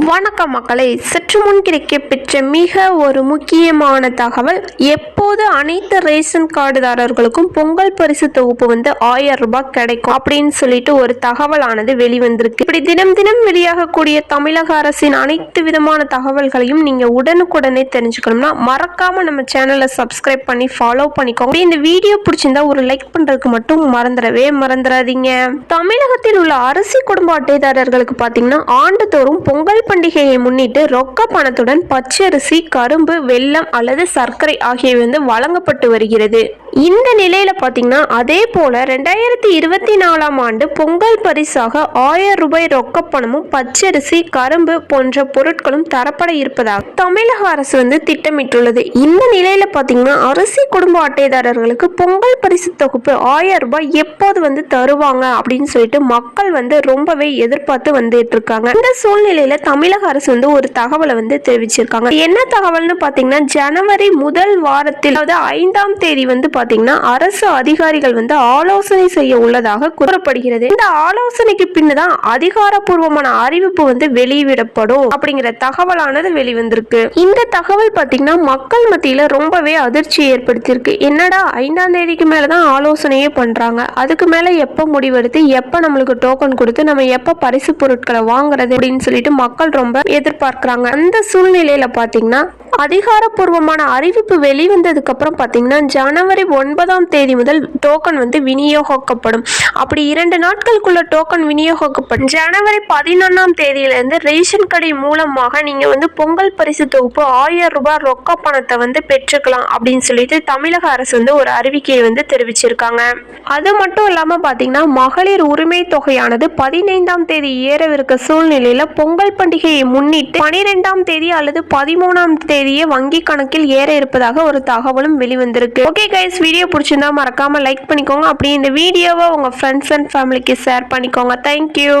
வணக்கம் மக்களை. சற்று முன் கிடைக்கப்பெற்ற மிக ஒரு முக்கியமான தகவல் எப்போது அனைத்து ரேஷன் கார்டுதாரர்களுக்கும் பொங்கல் பரிசு தொகுப்பு வந்து ஆயிரம் ரூபாய் கிடைக்கும் அப்படின்னு சொல்லிட்டு ஒரு தகவலானது வெளிவந்திருக்கு. இப்படி தினம் தினம் வெளியாகக்கூடிய தமிழக அரசின் அனைத்து விதமான தகவல்களையும் நீங்க உடனுக்குடனே தெரிஞ்சுக்கணும்னா மறக்காம நம்ம சேனலை சப்ஸ்கிரைப் பண்ணி ஃபாலோ பண்ணிக்கோங்க. இந்த வீடியோ பிடிச்சிருந்தா ஒரு லைக் பண்றதுக்கு மட்டும் மறந்துடவே மறந்துடாதீங்க. தமிழகத்தில் உள்ள அரிசி குடும்ப அட்டைதாரர்களுக்கு பார்த்தீங்கன்னா ஆண்டுதோறும் பொங்கல் பண்டிகையை முன்னிட்டு ரொக்க பணத்துடன் பச்சரிசி கரும்பு வெல்லம் அல்லது சர்க்கரை ஆகியவை வந்து வழங்கப்பட்டு வருகிறது. இந்த நிலையில பார்த்தீங்கன்னா அதே போல ரெண்டாயிரத்தி இருபத்தி நாலாம் ஆண்டு பொங்கல் பரிசாக ஆயிரம் ரூபாய் ரொக்க பணமும் பச்சரிசி கரும்பு போன்ற பொருட்களும் தரப்பட இருப்பதாக தமிழக அரசு வந்து திட்டமிட்டுள்ளது. இந்த நிலையில பார்த்தீங்கன்னா அரிசி குடும்ப அட்டைதாரர்களுக்கு பொங்கல் பரிசு தொகுப்பு ஆயிரம் ரூபாய் எப்போது வந்து தருவாங்க அப்படின்னு சொல்லிட்டு மக்கள் வந்து ரொம்பவே எதிர்பார்த்து வந்துட்டு இருக்காங்க. இந்த சூழ்நிலையில தமிழக அரசு வந்து ஒரு தகவலை வந்து தெரிவிச்சிருக்காங்க. என்ன தகவல்னு பார்த்தீங்கன்னா ஜனவரி முதல் வாரத்தில் அதாவது ஐந்தாம் தேதி வந்து பார்த்தீங்கன்னா அரசு அதிகாரிகள் வந்து ஆலோசனை செய்ய உள்ளதாக கூறப்படுகிறது. இந்த ஆலோசனைக்கு பின்னதான் அதிகாரப்பூர்வமான அறிவிப்பு வந்து வெளியிடப்படும் அப்படிங்கிற தகவலானது வெளிவந்திருக்கு. இந்த தகவல் பார்த்தீங்கன்னா மக்கள் மத்தியில ரொம்பவே அதிர்ச்சி ஏற்படுத்தியிருக்கு. என்னடா ஐந்தாம் தேதிக்கு மேலே தான் ஆலோசனையே பண்றாங்க. அதுக்கு மேல எப்ப முடிவெடுத்து எப்ப நம்மளுக்கு டோக்கன் கொடுத்து நம்ம எப்ப பரிசு பொருட்களை வாங்குறது அப்படின்னு சொல்லிட்டு மக்கள் ரொம்ப எதிர்பார்க்கிறாங்க. அந்த சூழ்நிலையில பாத்தீங்கன்னா அதிகாரப்பூர்வமான அறிவிப்பு வெளிவந்ததுக்கு அப்புறம் பார்த்தீங்கன்னா ஜனவரி ஒன்பதாம் தேதி முதல் டோக்கன் வந்து விநியோகிக்கப்படும். அப்படி இரண்டு நாட்களுக்குள்ள டோக்கன் விநியோகிக்கப்படும். ஜனவரி பதினொன்றாம் தேதியிலிருந்து ரேஷன் கடை மூலமாக நீங்க வந்து பொங்கல் பரிசு தொகுப்பு ஆயிரம் ரூபாய் ரொக்க பணத்தை வந்து பெற்றுக்கலாம் அப்படின்னு சொல்லிட்டு தமிழக அரசு வந்து ஒரு அறிவிக்கையை வந்து தெரிவிச்சிருக்காங்க. அது மட்டும் இல்லாம பாத்தீங்கன்னா மகளிர் உரிமை தொகையானது பதினைந்தாம் தேதி ஏறவிருக்க சூழ்நிலையில பொங்கல் பண்டிகையை முன்னிட்டு பனிரெண்டாம் தேதி அல்லது பதிமூணாம் தேதி தேதியே வங்கி கணக்கில் ஏற இருப்பதாக ஒரு தகவலும் வெளிவந்திருக்கு. ஓகே கைஸ் வீடியோ பிடிச்சிருந்தா மறக்காம லைக் பண்ணிக்கோங்க. அப்படியே இந்த வீடியோவை உங்க ஃப்ரெண்ட்ஸ் அண்ட் ஃபேமிலிக்கு ஷேர் பண்ணிக்கோங்க. Thank you